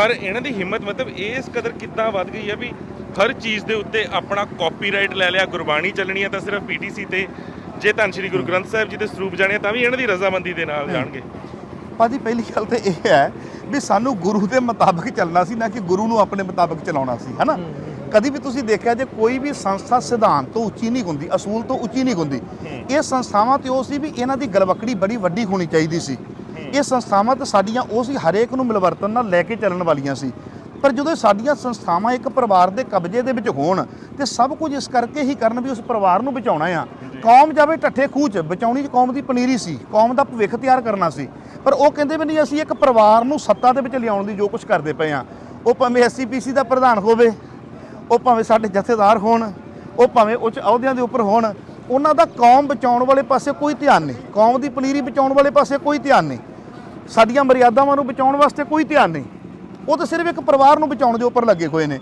ਪਰ ਇਹਨਾਂ ਦੀ ਹਿੰਮਤ ਮਤਲਬ ਇਸ ਕਦਰ ਕਿੱਦਾਂ ਵੱਧ ਗਈ ਹੈ ਵੀ ਹਰ ਚੀਜ਼ ਦੇ ਉੱਤੇ ਆਪਣਾ ਕਾਪੀਰਾਈਟ ਲੈ ਲਿਆ ਗੁਰਬਾਣੀ ਚੱਲਣੀ ਹੈ ਤਾਂ ਸਿਰਫ ਪੀਟੀਸੀ ਤੇ ਜੇ ਧੰਨ ਸ਼੍ਰੀ ਗੁਰੂ ਗ੍ਰੰਥ ਸਾਹਿਬ ਜੀ ਦੇ ਸਰੂਪ ਜਾਣੇ ਤਾਂ ਵੀ ਇਹਨਾਂ ਦੀ ਰਜ਼ਾਮੰਦੀ ਦੇ ਨਾਲ ਜਾਣਗੇ। ਭਾਜੀ ਪਹਿਲੀ ਗੱਲ ਤੇ ਇਹ ਹੈ ਵੀ ਸਾਨੂੰ ਗੁਰੂ ਦੇ ਮੁਤਾਬਕ ਚੱਲਣਾ ਸੀ ਨਾ ਕਿ ਗੁਰੂ ਨੂੰ ਆਪਣੇ ਮੁਤਾਬਕ ਚਲਾਉਣਾ ਸੀ ਹਨਾ? ਕਦੀ ਵੀ ਤੁਸੀਂ ਦੇਖਿਆ ਜੇ ਕੋਈ ਵੀ ਸੰਸਥਾ ਸਿਧਾਂਤ ਤੋਂ ਉੱਚੀ ਨਹੀਂ ਹੁੰਦੀ ਅਸੂਲ ਤੋਂ ਉੱਚੀ ਨਹੀਂ ਹੁੰਦੀ ਇਹ ਸੰਸਥਾਵਾਂ ਤੇ ਉਹ ਸੀ ਵੀ ਇਹਨਾਂ ਦੀ ਗਲਵਕੜੀ ਬੜੀ ਵੱਡੀ ਹੋਣੀ ਚਾਹੀਦੀ ਸੀ। ਇਹ ਸੰਸਥਾਵਾਂ ਤੇ ਸਾਡੀਆਂ ਉਹ ਸੀ ਹਰੇਕ ਨੂੰ ਮਿਲਵਰਤਨ ਨਾਲ ਲੈ ਕੇ ਚੱਲਣ ਵਾਲੀਆਂ ਸੀ। ਪਰ ਜਦੋਂ ਸਾਡੀਆਂ ਸੰਸਥਾਵਾਂ ਇੱਕ ਪਰਿਵਾਰ ਦੇ ਕਬਜ਼ੇ ਦੇ ਵਿੱਚ ਹੋਣ ਤੇ ਸਭ ਕੁਝ ਇਸ ਕਰਕੇ ਹੀ ਕਰਨ ਵੀ ਉਸ ਪਰਿਵਾਰ ਨੂੰ ਬਚਾਉਣਾ ਆ। ਕੌਮ ਜਾਵੇ ਠੱਠੇ ਖੂਹ ਚ ਬਚਾਉਣੀ ਕੌਮ ਦੀ ਪਨੀਰੀ ਸੀ ਕੌਮ ਦਾ ਭਵਿੱਖ ਤਿਆਰ ਕਰਨਾ ਸੀ। ਪਰ ਉਹ ਕਹਿੰਦੇ ਵੀ ਨਹੀਂ ਅਸੀਂ ਇੱਕ ਪਰਿਵਾਰ ਨੂੰ ਸੱਤਾ ਦੇ ਵਿੱਚ ਲਿਆਉਣ ਦੀ ਜੋ ਕੁਝ ਕਰਦੇ ਪਏ ਆ। ਉਹ ਭਾਵੇਂ ਐਸਸੀਪੀਸੀ ਦਾ ਪ੍ਰਧਾਨ ਹੋਵੇ ਉਹ ਭਾਵੇਂ ਸਾਡੇ ਜਥੇਦਾਰ ਹੋਣ ਉਹ ਭਾਵੇਂ ਉੱਚ ਅਹੁਦਿਆਂ ਦੇ ਉੱਪਰ ਹੋਣ ਉਹਨਾਂ ਦਾ ਕੌਮ ਬਚਾਉਣ ਵਾਲੇ ਪਾਸੇ ਕੋਈ ਧਿਆਨ ਨਹੀਂ। ਕੌਮ ਦੀ ਪਨੀਰੀ ਬਚਾਉਣ ਵਾਲੇ ਪਾਸੇ ਕੋਈ ਧਿਆਨ ਨਹੀਂ। ਸਾਡੀਆਂ ਮਰਿਆਦਾਵਾਂ ਨੂੰ ਬਚਾਉਣ ਵਾਸਤੇ ਕੋਈ ਧਿਆਨ ਨਹੀਂ। ਉਹ ਤਾਂ ਸਿਰਫ ਇੱਕ ਪਰਿਵਾਰ ਨੂੰ ਬਚਾਉਣ ਦੇ ਉੱਪਰ ਲੱਗੇ ਹੋਏ ਨੇ।